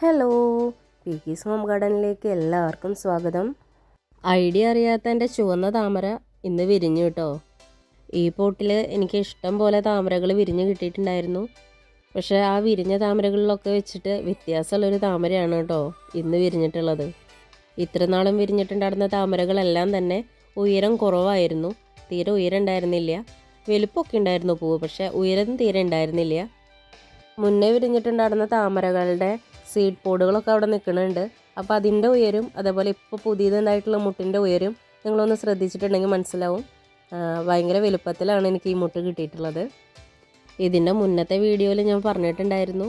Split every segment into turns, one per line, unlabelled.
Hello പീക്കീസ് home ഗാർഡനിലേക്ക് എല്ലാവർക്കും സ്വാഗതം. Idea അറിയാത്ത എന്റെ ചുവന്ന താമര ഇന്ന് വിരിഞ്ഞു കേട്ടോ. ഈ പോട്ടിൽ എനിക്ക് ഇഷ്ടം പോലെ താമരകൾ വിരിഞ്ഞ് കിട്ടിയിട്ടുണ്ടായിരുന്നു. പക്ഷേ ആ വിരിഞ്ഞ താമരകളിലൊക്കെ വെച്ചിട്ട് വ്യത്യാസമുള്ളൊരു താമരയാണ് കേട്ടോ ഇന്ന് വിരിഞ്ഞിട്ടുള്ളത്. ഇത്രനാളും വിരിഞ്ഞിട്ടുണ്ടായിരുന്ന താമരകളെല്ലാം തന്നെ ഉയരം കുറവായിരുന്നു. തീരെ ഉയരം ഉണ്ടായിരുന്നില്ല വലുപ്പമൊക്കെ ഉണ്ടായിരുന്നു പൂവ് പക്ഷേ ഉയരം തീരെ ഉണ്ടായിരുന്നില്ല. മുന്നേ വിരിഞ്ഞിട്ടുണ്ടായിരുന്ന താമരകളുടെ സീഡ് പോഡുകളൊക്കെ അവിടെ നിൽക്കുന്നുണ്ട്. അപ്പോൾ അതിന്റെ ഉയരും അതേപോലെ ഇപ്പോൾ പുതിയതുണ്ടായിട്ടുള്ള മുട്ടിന്റെ ഉയരും നിങ്ങളൊന്ന് ശ്രദ്ധിച്ചിട്ടുണ്ടെങ്കിൽ മനസ്സിലാവും. ഭയങ്കര വലുപ്പത്തിലാണ് എനിക്ക് ഈ മുട്ട് കിട്ടിയിട്ടുള്ളത്. ഇതിന്റെ മുന്നത്തെ വീഡിയോയിൽ ഞാൻ പറഞ്ഞിട്ടുണ്ടായിരുന്നു.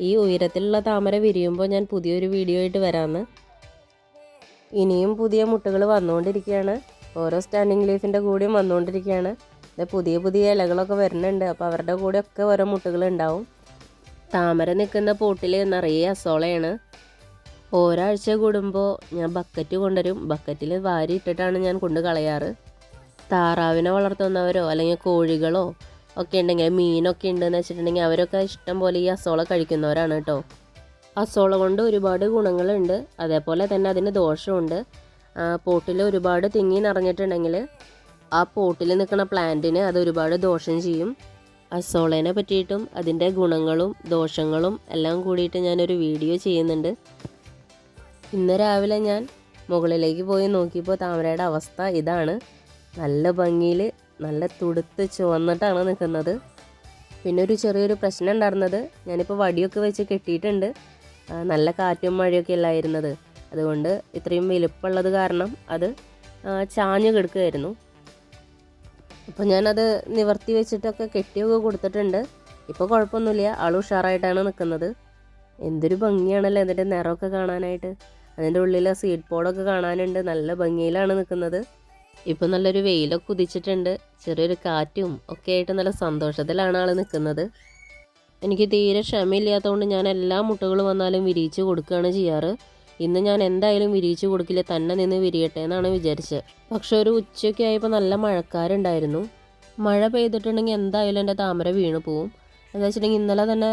ഈ ഉയരത്തിലുള്ള താമര വിരിയുമ്പോൾ ഞാൻ പുതിയൊരു വീഡിയോ ആയിട്ട് വരാമെന്ന്. ഇനിയും പുതിയ മുട്ടുകൾ വന്നുകൊണ്ടിരിക്കുകയാണ്. ഓരോ സ്റ്റാൻഡിങ് ലീഫിന്റെ കൂടെയും വന്നുകൊണ്ടിരിക്കുകയാണ്. പുതിയ പുതിയ ഇലകളൊക്കെ വരുന്നുണ്ട്. അപ്പോൾ അവരുടെ കൂടെയൊക്കെ ഓരോ മുട്ടുകൾ ഉണ്ടാവും. താമര നിൽക്കുന്ന പോട്ടിൽ നിറയെ അസോളയാണ്. ഒരാഴ്ച കൂടുമ്പോൾ ഞാൻ ബക്കറ്റ് കൊണ്ടുവരും. ബക്കറ്റിൽ വാരി ഇട്ടിട്ടാണ് ഞാൻ കൊണ്ട് കളയാറ്. താറാവിനെ വളർത്തുന്നവരോ അല്ലെങ്കിൽ കോഴികളോ ഒക്കെ ഉണ്ടെങ്കിൽ മീനൊക്കെ ഉണ്ടെന്ന് വെച്ചിട്ടുണ്ടെങ്കിൽ അവരൊക്കെ ഇഷ്ടം പോലെ ഈ അസോള കഴിക്കുന്നവരാണ് കേട്ടോ. അസോള കൊണ്ട് ഒരുപാട് ഗുണങ്ങളുണ്ട്. അതേപോലെ തന്നെ അതിന് ദോഷമുണ്ട് പോട്ടിൽ ഒരുപാട് തിങ്ങി നിറഞ്ഞിട്ടുണ്ടെങ്കിൽ ആ പോട്ടിൽ നിൽക്കുന്ന പ്ലാന്റിന് അത് ഒരുപാട് ദോഷം ചെയ്യും. അസോളേനെ പറ്റിയിട്ടും അതിന്റെ ഗുണങ്ങളും ദോഷങ്ങളും എല്ലാം കൂടിയിട്ട് ഞാനൊരു വീഡിയോ ചെയ്യുന്നുണ്ട്. ഇന്ന് രാവിലെ ഞാൻ മുകളിലേക്ക് പോയി നോക്കിയപ്പോൾ താമരയുടെ അവസ്ഥ ഇതാണ്. നല്ല ഭംഗിയിൽ നല്ല തുടുത്ത് ചുവന്നിട്ടാണ് നിൽക്കുന്നത്. പിന്നെ ഒരു ചെറിയൊരു പ്രശ്നം ഉണ്ടായിരുന്നത് ഞാനിപ്പോൾ വടിയൊക്കെ വെച്ച് കെട്ടിയിട്ടുണ്ട്. നല്ല കാറ്റും മഴയൊക്കെ അല്ലായിരുന്നത്. അതുകൊണ്ട് ഇത്രയും വലുപ്പമുള്ളത് കാരണം അത് ചാഞ്ഞു ചാഞ്ഞ് കിടക്കുകയായിരുന്നു. അപ്പോൾ ഞാനത് നിവർത്തി വെച്ചിട്ടൊക്കെ കെട്ടിയൊക്കെ കൊടുത്തിട്ടുണ്ട്. ഇപ്പോൾ കുഴപ്പമൊന്നുമില്ല. ആൾ ഉഷാറായിട്ടാണ് നിൽക്കുന്നത് എന്തൊരു ഭംഗിയാണല്ലോ അതിന്റെ നിറമൊക്കെ കാണാനായിട്ട്. അതിന്റെ ഉള്ളിലെ സീഡ് പോഡൊക്കെ കാണാനുണ്ട്. നല്ല ഭംഗിയിലാണ് നിൽക്കുന്നത് ഇപ്പം നല്ലൊരു വെയിലൊക്കെ കുതിച്ചിട്ടുണ്ട് ചെറിയൊരു കാറ്റും ഒക്കെ ആയിട്ട് നല്ല സന്തോഷത്തിലാണ് ആൾ നിൽക്കുന്നത് എനിക്ക് തീരെ ക്ഷമയില്ലാത്തതുകൊണ്ട് ഞാൻ എല്ലാ മുട്ടകളും വന്നാലും വിരിയിച്ച് കൊടുക്കുകയാണ് ചെയ്യാറ്. ഇന്ന് ഞാൻ എന്തായാലും വിരിയിച്ചു കൊടുക്കില്ല തന്നെ നിന്ന് വിരിയട്ടെ എന്നാണ് വിചാരിച്ചത് പക്ഷെ ഒരു ഉച്ചയ്ക്ക് ആയപ്പോൾ നല്ല മഴക്കാരുണ്ടായിരുന്നു. മഴ പെയ്തിട്ടുണ്ടെങ്കിൽ എന്തായാലും എന്റെ താമര വീണ് പോവും. എന്താ വെച്ചിട്ടുണ്ടെങ്കിൽ ഇന്നലെ തന്നെ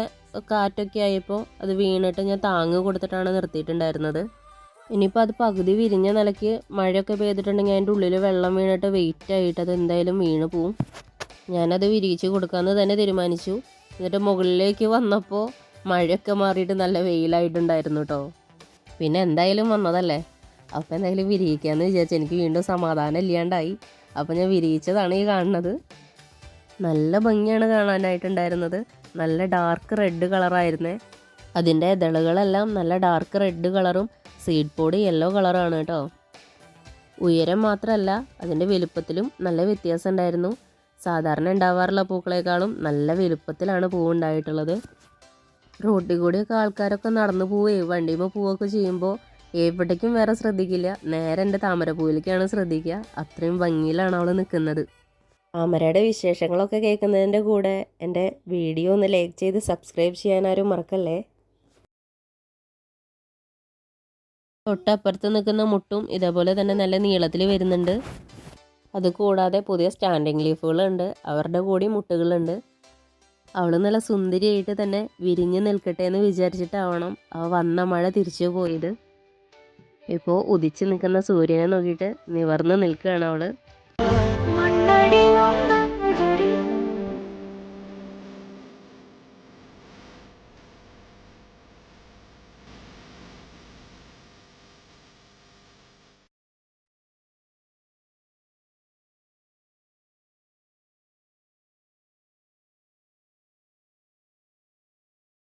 കാറ്റൊക്കെ ആയപ്പോൾ അത് വീണിട്ട് ഞാൻ താങ്ങ് കൊടുത്തിട്ടാണ് നിർത്തിയിട്ടുണ്ടായിരുന്നത്. ഇനിയിപ്പോൾ അത് പകുതി വിരിഞ്ഞ നിലയ്ക്ക് മഴയൊക്കെ പെയ്തിട്ടുണ്ടെങ്കിൽ അതിന്റെ ഉള്ളിൽ വെള്ളം വീണിട്ട് വെയിറ്റ് ആയിട്ട് അത് എന്തായാലും വീണ് പോവും. ഞാനത് വിരിയിച്ച് കൊടുക്കാമെന്ന് തന്നെ തീരുമാനിച്ചു. എന്നിട്ട് മുകളിലേക്ക് വന്നപ്പോൾ മഴയൊക്കെ മാറിയിട്ട് നല്ല വെയിലായിട്ടുണ്ടായിരുന്നു കേട്ടോ പിന്നെ എന്തായാലും വന്നതല്ലേ? അപ്പോൾ എന്തായാലും വിരിയിക്കാമെന്ന് വിചാരിച്ചു എനിക്ക് വീണ്ടും സമാധാനം ഇല്ലാണ്ടായി. അപ്പോൾ ഞാൻ വിരിയിച്ചതാണ് ഈ കാണുന്നത്. നല്ല ഭംഗിയാണ് കാണാനായിട്ടുണ്ടായിരുന്നത്. നല്ല ഡാർക്ക് റെഡ് കളറായിരുന്നേ അതിന്റെ ഇതളുകളെല്ലാം നല്ല ഡാർക്ക് റെഡ് കളറും സീഡ് പോഡ് യെല്ലോ കളറാണ് കേട്ടോ. ഉയരം മാത്രമല്ല അതിന്റെ വലുപ്പത്തിലും നല്ല വ്യത്യാസം ഉണ്ടായിരുന്നു. സാധാരണ ഉണ്ടാവാറുള്ള പൂക്കളെക്കാളും നല്ല വലുപ്പത്തിലാണ് പൂവുണ്ടായിട്ടുള്ളത്. റോട്ടിൽ കൂടിയൊക്കെ ആൾക്കാരൊക്കെ നടന്നു പോവേ വണ്ടിയുമ്പോൾ പോവുകയൊക്കെ ചെയ്യുമ്പോൾ എവിടേക്കും വേറെ ശ്രദ്ധിക്കില്ല. നേരെ എന്റെ താമരപ്പൂവിലേക്കാണ് ശ്രദ്ധിക്കുക. അത്രയും ഭംഗിയിലാണ് അവൾ നിൽക്കുന്നത്. താമരയുടെ വിശേഷങ്ങളൊക്കെ കേൾക്കുന്നതിന്റെ കൂടെ എന്റെ വീഡിയോ ഒന്ന് ലൈക്ക് ചെയ്ത് സബ്സ്ക്രൈബ് ചെയ്യാനാരും മറക്കല്ലേ? തൊട്ടപ്പുറത്ത് നിൽക്കുന്ന മുട്ടും ഇതേപോലെ തന്നെ നല്ല നീളത്തിൽ വരുന്നുണ്ട്. അതുകൂടാതെ പുതിയ സ്റ്റാൻഡിങ് ലീഫുകളുണ്ട്. അവരുടെ കൂടി മുട്ടുകളുണ്ട്. അവൾ നല്ല സുന്ദരിയായിട്ട് തന്നെ വിരിഞ്ഞ് നിൽക്കട്ടെ എന്ന് വിചാരിച്ചിട്ടാവണം അവ വന്ന മഴ തിരിച്ചു പോയത്. ഇപ്പോൾ ഉദിച്ചു നിൽക്കുന്ന സൂര്യനെ നോക്കിയിട്ട് നിവർന്ന് നിൽക്കുകയാണ്
അവൾ.